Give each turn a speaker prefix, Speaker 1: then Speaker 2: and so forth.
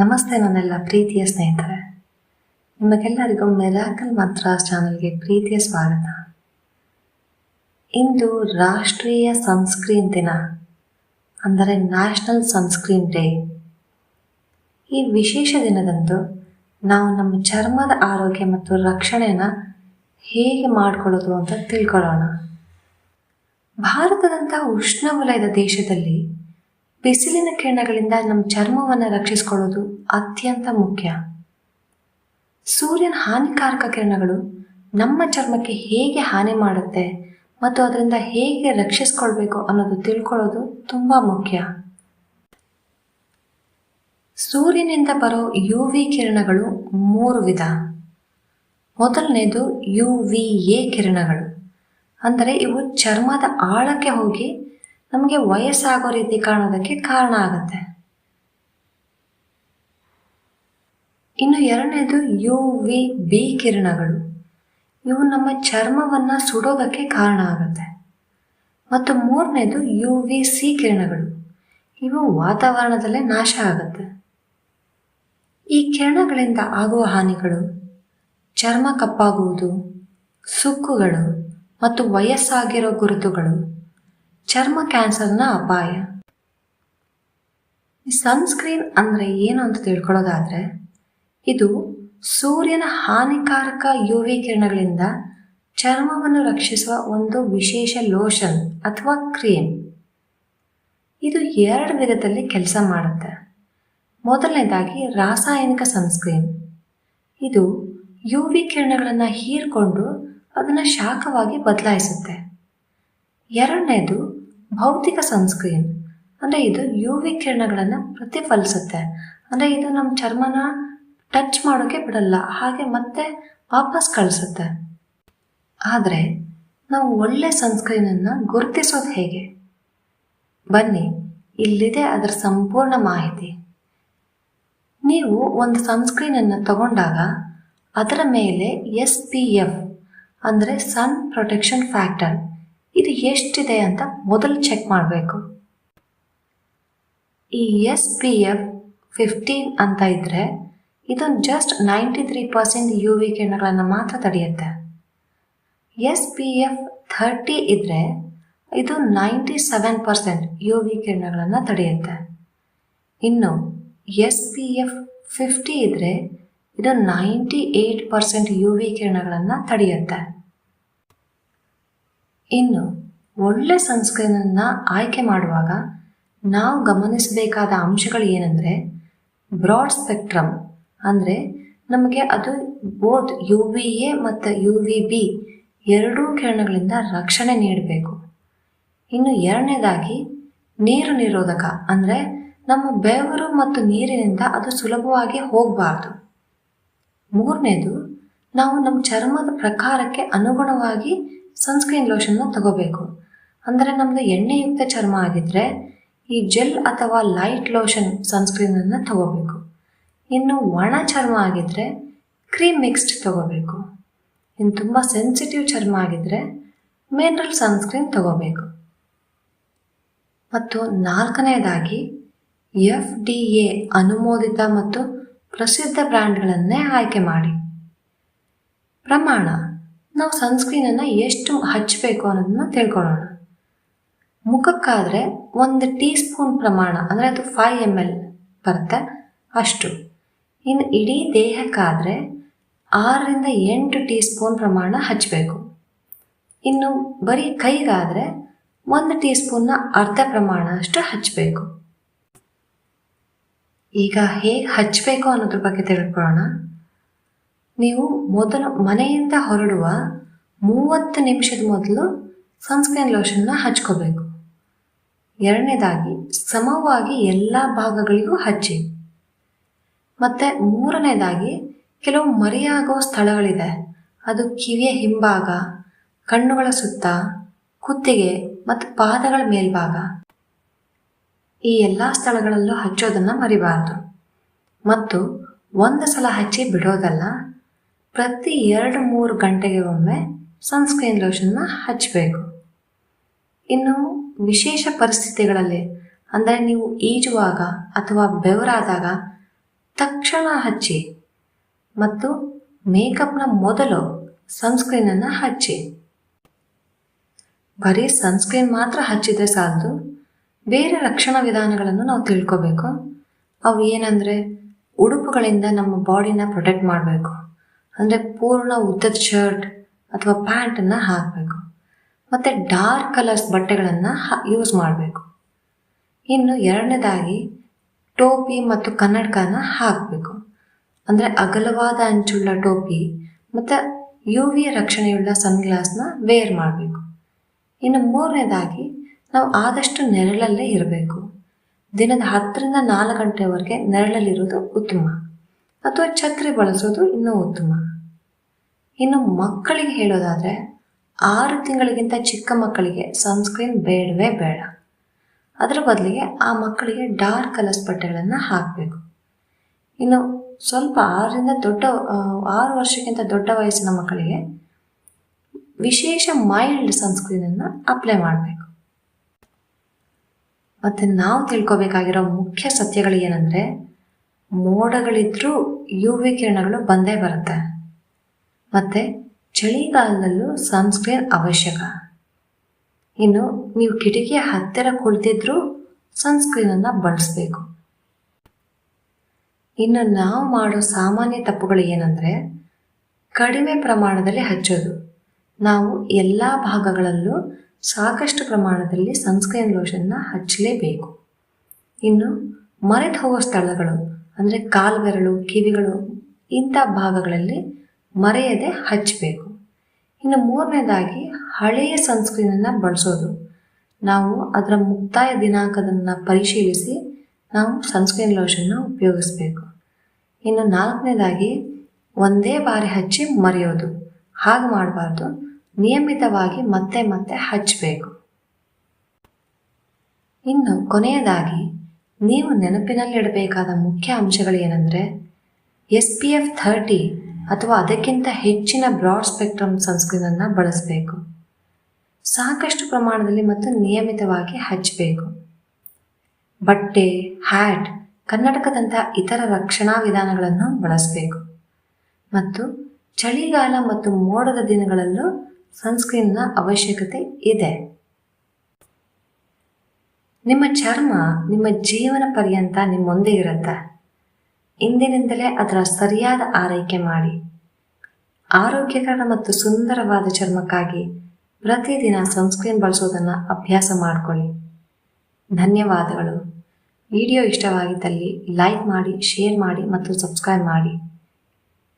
Speaker 1: ನಮಸ್ತೆ ನನ್ನೆಲ್ಲ ಪ್ರೀತಿಯ ಸ್ನೇಹಿತರೆ. ನಿಮಗೆಲ್ಲರಿಗೂ ಮೆರಾಕಲ್ ಮದ್ರಾಸ್ ಚಾನಲ್ಗೆ ಪ್ರೀತಿಯ ಸ್ವಾಗತ. ಇಂದು ರಾಷ್ಟ್ರೀಯ ಸನ್ಸ್ಕ್ರೀನ್ ದಿನ, ಅಂದರೆ ನ್ಯಾಷನಲ್ ಸನ್ಸ್ಕ್ರೀನ್ ಡೇ. ಈ ವಿಶೇಷ ದಿನದಂದು ನಾವು ನಮ್ಮ ಚರ್ಮದ ಆರೋಗ್ಯ ಮತ್ತು ರಕ್ಷಣೆಯನ್ನು ಹೇಗೆ ಮಾಡಿಕೊಳ್ಳೋದು ಅಂತ ತಿಳ್ಕೊಳ್ಳೋಣ. ಭಾರತದಂಥ ಉಷ್ಣವಲಯದ ದೇಶದಲ್ಲಿ ಬಿಸಿಲಿನ ಕಿರಣಗಳಿಂದ ನಮ್ಮ ಚರ್ಮವನ್ನು ರಕ್ಷಿಸಿಕೊಳ್ಳೋದು ಅತ್ಯಂತ ಮುಖ್ಯ. ಸೂರ್ಯನ ಹಾನಿಕಾರಕ ಕಿರಣಗಳು ನಮ್ಮ ಚರ್ಮಕ್ಕೆ ಹೇಗೆ ಹಾನಿ ಮಾಡುತ್ತೆ ಮತ್ತು ಅದರಿಂದ ಹೇಗೆ ರಕ್ಷಿಸ್ಕೊಳ್ಬೇಕು ಅನ್ನೋದು ತಿಳ್ಕೊಳ್ಳೋದು ತುಂಬ ಮುಖ್ಯ. ಸೂರ್ಯನಿಂದ ಬರೋ ಯು ವಿ ಕಿರಣಗಳು ಮೂರು ವಿಧ. ಮೊದಲನೇದು ಯು ವಿ ಎ ಕಿರಣಗಳು. ಅಂದರೆ ಇವು ಚರ್ಮದ ಆಳಕ್ಕೆ ಹೋಗಿ ನಮಗೆ ವಯಸ್ಸಾಗೋ ರೀತಿ ಕಾಣೋದಕ್ಕೆ ಕಾರಣ ಆಗುತ್ತೆ. ಇನ್ನು ಎರಡನೇದು ಯು, ವಿ, ಬಿ ಕಿರಣಗಳು. ಇವು ನಮ್ಮ ಚರ್ಮವನ್ನು ಸುಡೋದಕ್ಕೆ ಕಾರಣ ಆಗುತ್ತೆ. ಮತ್ತು ಮೂರನೇದು ಯು, ವಿ, ಸಿ ಕಿರಣಗಳು. ಇವು ವಾತಾವರಣದಲ್ಲೇ ನಾಶ ಆಗುತ್ತೆ. ಈ ಕಿರಣಗಳಿಂದ ಆಗುವ ಹಾನಿಗಳು ಚರ್ಮ ಕಪ್ಪಾಗುವುದು, ಸುಕ್ಕುಗಳು ಮತ್ತು ವಯಸ್ಸಾಗಿರೋ ಗುರುತುಗಳು. ಚರ್ಮ ಕ್ಯಾನ್ಸರ್ನ ಅಪಾಯ. ಸನ್ಸ್ಕ್ರೀನ್ ಅಂದರೆ ಏನು ಅಂತ ತಿಳ್ಕೊಳ್ಳೋದಾದರೆ, ಇದು ಸೂರ್ಯನ ಹಾನಿಕಾರಕ ಯು ವಿ ಕಿರಣಗಳಿಂದ ಚರ್ಮವನ್ನು ರಕ್ಷಿಸುವ ಒಂದು ವಿಶೇಷ ಲೋಷನ್ ಅಥವಾ ಕ್ರೀಮ್. ಇದು ಎರಡು ವಿಧದಲ್ಲಿ ಕೆಲಸ ಮಾಡುತ್ತೆ. ಮೊದಲನೇದಾಗಿ ರಾಸಾಯನಿಕ ಸನ್ಸ್ಕ್ರೀನ್. ಇದು ಯು ವಿ ಕಿರಣಗಳನ್ನು ಹೀರ್ಕೊಂಡು ಅದನ್ನು ಶಾಖವಾಗಿ ಬದಲಾಯಿಸುತ್ತೆ. ಎರಡನೇದು ಭೌತಿಕ ಸನ್ಸ್ಕ್ರೀನ್. ಅಂದರೆ ಇದು ಯು ವಿ ಕಿರಣಗಳನ್ನು ಪ್ರತಿಫಲಿಸುತ್ತೆ. ಅಂದರೆ ಇದು ನಮ್ಮ ಚರ್ಮನ ಟಚ್ ಮಾಡೋಕ್ಕೆ ಬಿಡಲ್ಲ. ಹಾಗೆ ಮತ್ತೆ ವಾಪಸ್ ಕಳಿಸುತ್ತೆ. ಆದರೆ ನಾವು ಒಳ್ಳೆ ಸನ್ಸ್ಕ್ರೀನನ್ನು ಗುರುತಿಸೋದು ಹೇಗೆ? ಬನ್ನಿ, ಇಲ್ಲಿದೆ ಅದರ ಸಂಪೂರ್ಣ ಮಾಹಿತಿ. ನೀವು ಒಂದು ಸನ್ಸ್ಕ್ರೀನನ್ನು ತಗೊಂಡಾಗ ಅದರ ಮೇಲೆ ಎಸ್ ಪಿ ಎಫ್ ಅಂದರೆ ಸನ್ ಪ್ರೊಟೆಕ್ಷನ್ ಫ್ಯಾಕ್ಟರ್ ಇದು ಎಷ್ಟಿದೆ ಅಂತ ಮೊದಲು ಚೆಕ್ ಮಾಡಬೇಕು. ಈ ಎಸ್ ಪಿ ಎಫ್ ಫಿಫ್ಟೀನ್ ಅಂತ ಇದ್ದರೆ ಇದು just ninety three percent U V ಕಿರಣಗಳನ್ನು ಮಾತ್ರ ತಡೆಯುತ್ತೆ. ಎಸ್ ಪಿ ಎಫ್ ಥರ್ಟಿ ಇದ್ದರೆ ಇದು ninety seven percent U V ಕಿರಣಗಳನ್ನು ತಡೆಯುತ್ತೆ. ಇನ್ನು ಎಸ್ ಪಿ ಎಫ್ ಫಿಫ್ಟಿ ಇದ್ದರೆ ಇದು ninety eight percent U V ಕಿರಣಗಳನ್ನು ತಡೆಯುತ್ತೆ. ಇನ್ನು ಒಳ್ಳೆ ಸನ್ಸ್ಕ್ರೀನನ್ನು ಆಯ್ಕೆ ಮಾಡುವಾಗ ನಾವು ಗಮನಿಸಬೇಕಾದ ಅಂಶಗಳು ಏನಂದರೆ ಬ್ರಾಡ್ ಸ್ಪೆಕ್ಟ್ರಮ್. ಅಂದರೆ ನಮಗೆ ಅದು ಬೋತ್ ಯು ವಿ ಎ ಮತ್ತು ಯು ವಿ ಬಿ ಎರಡೂ ಕಿರಣಗಳಿಂದ ರಕ್ಷಣೆ ನೀಡಬೇಕು. ಇನ್ನು ಎರಡನೇದಾಗಿ ನೀರು ನಿರೋಧಕ. ಅಂದರೆ ನಮ್ಮ ಬೆವರು ಮತ್ತು ನೀರಿನಿಂದ ಅದು ಸುಲಭವಾಗಿ ಹೋಗಬಾರ್ದು. ಮೂರನೇದು, ನಾವು ನಮ್ಮ ಚರ್ಮದ ಪ್ರಕಾರಕ್ಕೆ ಅನುಗುಣವಾಗಿ ಸನ್ಸ್ಕ್ರೀನ್ ಲೋಷನ್ನ ತಗೋಬೇಕು. ಅಂದರೆ ನಮ್ಮದು ಎಣ್ಣೆಯುಕ್ತ ಚರ್ಮ ಆಗಿದ್ದರೆ ಈ ಜೆಲ್ ಅಥವಾ ಲೈಟ್ ಲೋಷನ್ ಸನ್ಸ್ಕ್ರೀನನ್ನು ತಗೋಬೇಕು. ಇನ್ನು ಒಣ ಚರ್ಮ ಆಗಿದ್ದರೆ ಕ್ರೀಮ್ ಮಿಕ್ಸ್ಡ್ ತಗೋಬೇಕು. ಇನ್ನು ತುಂಬ ಸೆನ್ಸಿಟಿವ್ ಚರ್ಮ ಆಗಿದ್ದರೆ ಮಿನರಲ್ ಸನ್ಸ್ಕ್ರೀನ್ ತಗೋಬೇಕು. ಮತ್ತು ನಾಲ್ಕನೆಯದಾಗಿ ಎಫ್ ಡಿ ಎ ಅನುಮೋದಿತ ಮತ್ತು ಪ್ರಸಿದ್ಧ ಬ್ರ್ಯಾಂಡ್ಗಳನ್ನೇ ಆಯ್ಕೆ ಮಾಡಿ. ಪ್ರಮಾಣ. ನಾವು ಸನ್ಸ್ಕ್ರೀನನ್ನು ಎಷ್ಟು ಹಚ್ಚಬೇಕು ಅನ್ನೋದನ್ನ ತಿಳ್ಕೊಳ್ಳೋಣ. ಮುಖಕ್ಕಾದರೆ ಒಂದು ಟೀ ಸ್ಪೂನ್ ಪ್ರಮಾಣ, ಅಂದರೆ ಅದು ಫೈವ್ ಎಂ ಎಲ್ ಬರುತ್ತೆ, ಅಷ್ಟು. ಇನ್ನು ಇಡೀ ದೇಹಕ್ಕಾದರೆ ಆರರಿಂದ ಎಂಟು ಟೀ ಸ್ಪೂನ್ ಪ್ರಮಾಣ ಹಚ್ಚಬೇಕು ಇನ್ನು ಬರೀ ಕೈಗಾದರೆ ಒಂದು ಟೀ ಸ್ಪೂನ್ನ ಅರ್ಧ ಪ್ರಮಾಣ ಅಷ್ಟು ಹಚ್ಚಬೇಕು ಈಗ ಹೇಗೆ ಹಚ್ಚಬೇಕು ಅನ್ನೋದ್ರ ಬಗ್ಗೆ ತಿಳ್ಕೊಳ್ಳೋಣ. ನೀವು ಮೊದಲು ಮನೆಯಿಂದ ಹೊರಡುವ ಮೂವತ್ತು ನಿಮಿಷದ ಮೊದಲು ಸನ್ಸ್ಕ್ರೀನ್ ಲೋಷನ್ನ ಹಚ್ಕೋಬೇಕು. ಎರಡನೇದಾಗಿ, ಸಮವಾಗಿ ಎಲ್ಲ ಭಾಗಗಳಿಗೂ ಹಚ್ಚಿ. ಮತ್ತು ಮೂರನೇದಾಗಿ, ಕೆಲವು ಮರೆಯಾಗೋ ಸ್ಥಳಗಳಿದೆ. ಅದು ಕಿವಿಯ ಹಿಂಭಾಗ, ಕಣ್ಣುಗಳ ಸುತ್ತ, ಕುತ್ತಿಗೆ ಮತ್ತು ಪಾದಗಳ ಮೇಲ್ಭಾಗ. ಈ ಎಲ್ಲ ಸ್ಥಳಗಳಲ್ಲೂ ಹಚ್ಚೋದನ್ನು ಮರಿಬಾರದು. ಮತ್ತು ಒಂದು ಸಲ ಹಚ್ಚಿ ಬಿಡೋದಲ್ಲ, ಪ್ರತಿ ಎರಡು ಮೂರು ಗಂಟೆಗೆ ಒಮ್ಮೆ ಸನ್ಸ್ಕ್ರೀನ್ ಲೋಷನ್ನ ಹಚ್ಚಬೇಕು ಇನ್ನು ವಿಶೇಷ ಪರಿಸ್ಥಿತಿಗಳಲ್ಲಿ, ಅಂದರೆ ನೀವು ಈಜುವಾಗ ಅಥವಾ ಬೆವರಾದಾಗ ತಕ್ಷಣ ಹಚ್ಚಿ ಮತ್ತು ಮೇಕಪ್ನ ಮೊದಲು ಸನ್ಸ್ಕ್ರೀನನ್ನು ಹಚ್ಚಿ. ಬರೀ ಸನ್ಸ್ಕ್ರೀನ್ ಮಾತ್ರ ಹಚ್ಚಿದ್ರೆ ಸಾಲದು. ಬೇರೆ ರಕ್ಷಣಾ ವಿಧಾನಗಳನ್ನು ನಾವು ತಿಳ್ಕೋಬೇಕು. ಅವು ಏನಂದರೆ, ಉಡುಪುಗಳಿಂದ ನಮ್ಮ ಬಾಡಿನ ಪ್ರೊಟೆಕ್ಟ್ ಮಾಡಬೇಕು. ಅಂದರೆ ಪೂರ್ಣ ಉದ್ದದ ಶರ್ಟ್ ಅಥವಾ ಪ್ಯಾಂಟನ್ನು ಹಾಕಬೇಕು. ಮತ್ತು ಡಾರ್ಕ್ ಕಲರ್ಸ್ ಬಟ್ಟೆಗಳನ್ನು ಯೂಸ್ ಮಾಡಬೇಕು. ಇನ್ನು ಎರಡನೇದಾಗಿ ಟೋಪಿ ಮತ್ತು ಕನ್ನಡಕನ ಹಾಕಬೇಕು. ಅಂದರೆ ಅಗಲವಾದ ಅಂಚುಳ್ಳ ಟೋಪಿ ಮತ್ತು ಯು ವಿ ರಕ್ಷಣೆಯುಳ್ಳ ಸನ್ಗ್ಲಾಸ್ನ ವೇರ್ ಮಾಡಬೇಕು. ಇನ್ನು ಮೂರನೇದಾಗಿ ನಾವು ಆದಷ್ಟು ನೆರಳಲ್ಲೇ ಇರಬೇಕು. ದಿನದ ಹತ್ತರಿಂದ ನಾಲ್ಕು ಗಂಟೆವರೆಗೆ ನೆರಳಲ್ಲಿರೋದು ಉತ್ತಮ. ಅಥವಾ ಛತ್ರಿ ಬಳಸೋದು ಇನ್ನೂ ಉತ್ತಮ. ಇನ್ನು ಮಕ್ಕಳಿಗೆ ಹೇಳೋದಾದರೆ ಆರು ತಿಂಗಳಿಗಿಂತ ಚಿಕ್ಕ ಮಕ್ಕಳಿಗೆ ಸನ್ಸ್ಕ್ರೀನ್ ಬೇಡವೇ ಬೇಡ. ಅದರ ಬದಲಿಗೆ ಆ ಮಕ್ಕಳಿಗೆ ಡಾರ್ಕ್ ಕಲರ್ಸ್ ಬಟ್ಟೆಗಳನ್ನು ಹಾಕಬೇಕು. ಇನ್ನು ಸ್ವಲ್ಪ ಆರರಿಂದ ದೊಡ್ಡ ಆರು ವರ್ಷಕ್ಕಿಂತ ದೊಡ್ಡ ವಯಸ್ಸಿನ ಮಕ್ಕಳಿಗೆ ವಿಶೇಷ ಮೈಲ್ಡ್ ಸನ್ಸ್ಕ್ರೀನನ್ನು ಅಪ್ಲೈ ಮಾಡಬೇಕು. ಮತ್ತು ನಾವು ತಿಳ್ಕೊಬೇಕಾಗಿರೋ ಮುಖ್ಯ ಸತ್ಯಗಳು ಏನಂದರೆ ಮೋಡಗಳಿದ್ರೂ ಯು ವಿ ಕಿರಣಗಳು ಬಂದೇ ಬರುತ್ತೆ. ಮತ್ತು ಚಳಿಗಾಲದಲ್ಲೂ ಸನ್ಸ್ಕ್ರೀನ್ ಅವಶ್ಯಕ. ಇನ್ನು ನೀವು ಕಿಟಕಿಯ ಹತ್ತಿರ ಕುಳಿತಿದ್ರೂ ಸನ್ಸ್ಕ್ರೀನನ್ನು ಬಳಸಬೇಕು. ಇನ್ನು ನಾವು ಮಾಡೋ ಸಾಮಾನ್ಯ ತಪ್ಪುಗಳು ಏನಂದರೆ ಕಡಿಮೆ ಪ್ರಮಾಣದಲ್ಲಿ ಹಚ್ಚೋದು. ನಾವು ಎಲ್ಲ ಭಾಗಗಳಲ್ಲೂ ಸಾಕಷ್ಟು ಪ್ರಮಾಣದಲ್ಲಿ ಸನ್ಸ್ಕ್ರೀನ್ ಲೋಷನ್ನ ಹಚ್ಚಲೇಬೇಕು. ಇನ್ನು ಮರೆತು ಹೋಗೋ ಸ್ಥಳಗಳು ಅಂದರೆ ಕಾಲುಬೆರಳು ಕಿವಿಗಳು ಇಂಥ ಭಾಗಗಳಲ್ಲಿ ಮರೆಯದೆ ಹಚ್ಚಬೇಕು ಇನ್ನು ಮೂರನೇದಾಗಿ ಹಳೆಯ ಸನ್ಸ್ಕ್ರೀನನ್ನು ಬಳಸೋದು. ನಾವು ಅದರ ಮುಕ್ತಾಯ ದಿನಾಂಕದನ್ನು ಪರಿಶೀಲಿಸಿ ನಾವು ಸನ್ಸ್ಕ್ರೀನ್ ಲೋಷನ್ನ ಉಪಯೋಗಿಸಬೇಕು. ಇನ್ನು ನಾಲ್ಕನೇದಾಗಿ ಒಂದೇ ಬಾರಿ ಹಚ್ಚಿ ಮರೆಯೋದು. ಹಾಗೆ ಮಾಡಬಾರ್ದು. ನಿಯಮಿತವಾಗಿ ಮತ್ತೆ ಮತ್ತೆ ಹಚ್ಚಬೇಕು ಇನ್ನು ಕೊನೆಯದಾಗಿ ನೀವು ನೆನಪಿನಲ್ಲಿಡಬೇಕಾದ ಮುಖ್ಯ ಅಂಶಗಳು ಏನಂದ್ರೆ ಎಸ್ ಪಿ ಎಫ್ ಥರ್ಟಿ ಅಥವಾ ಅದಕ್ಕಿಂತ ಹೆಚ್ಚಿನ ಬ್ರಾಡ್ ಸ್ಪೆಕ್ಟ್ರಮ್ ಸನ್ಸ್ಕ್ರೀನನ್ನು ಬಳಸಬೇಕು. ಸಾಕಷ್ಟು ಪ್ರಮಾಣದಲ್ಲಿ ಮತ್ತು ನಿಯಮಿತವಾಗಿ ಹಚ್ಚಬೇಕು ಬಟ್ಟೆ ಹ್ಯಾಟ್ ಕನ್ನಡಕದಂತಹ ಇತರ ರಕ್ಷಣಾ ವಿಧಾನಗಳನ್ನು ಬಳಸಬೇಕು. ಮತ್ತು ಚಳಿಗಾಲ ಮತ್ತು ಮೋಡದ ದಿನಗಳಲ್ಲೂ ಸನ್ಸ್ಕ್ರೀನ್ನ ಅವಶ್ಯಕತೆ ಇದೆ. ನಿಮ್ಮ ಚರ್ಮ, ನಿಮ್ಮ ಜೀವನ ಪರ್ಯಂತ ನಿಮ್ಮೊಂದೇ ಇರುತ್ತೆ? ಇಂದಿನಿಂದಲೇ ಅದರ ಸರಿಯಾದ ಆರೈಕೆ ಮಾಡಿ. ಆರೋಗ್ಯಕರ ಮತ್ತು ಸುಂದರವಾದ ಚರ್ಮಕ್ಕಾಗಿ ಪ್ರತಿದಿನ ಸನ್ಸ್ಕ್ರೀನ್ ಬಳಸೋದನ್ನು ಅಭ್ಯಾಸ ಮಾಡಿಕೊಳ್ಳಿ. ಧನ್ಯವಾದಗಳು. ವಿಡಿಯೋ ಇಷ್ಟವಾಗಿದ್ದಲ್ಲಿ ಲೈಕ್ ಮಾಡಿ, ಶೇರ್ ಮಾಡಿ ಮತ್ತು ಸಬ್ಸ್ಕ್ರೈಬ್ ಮಾಡಿ.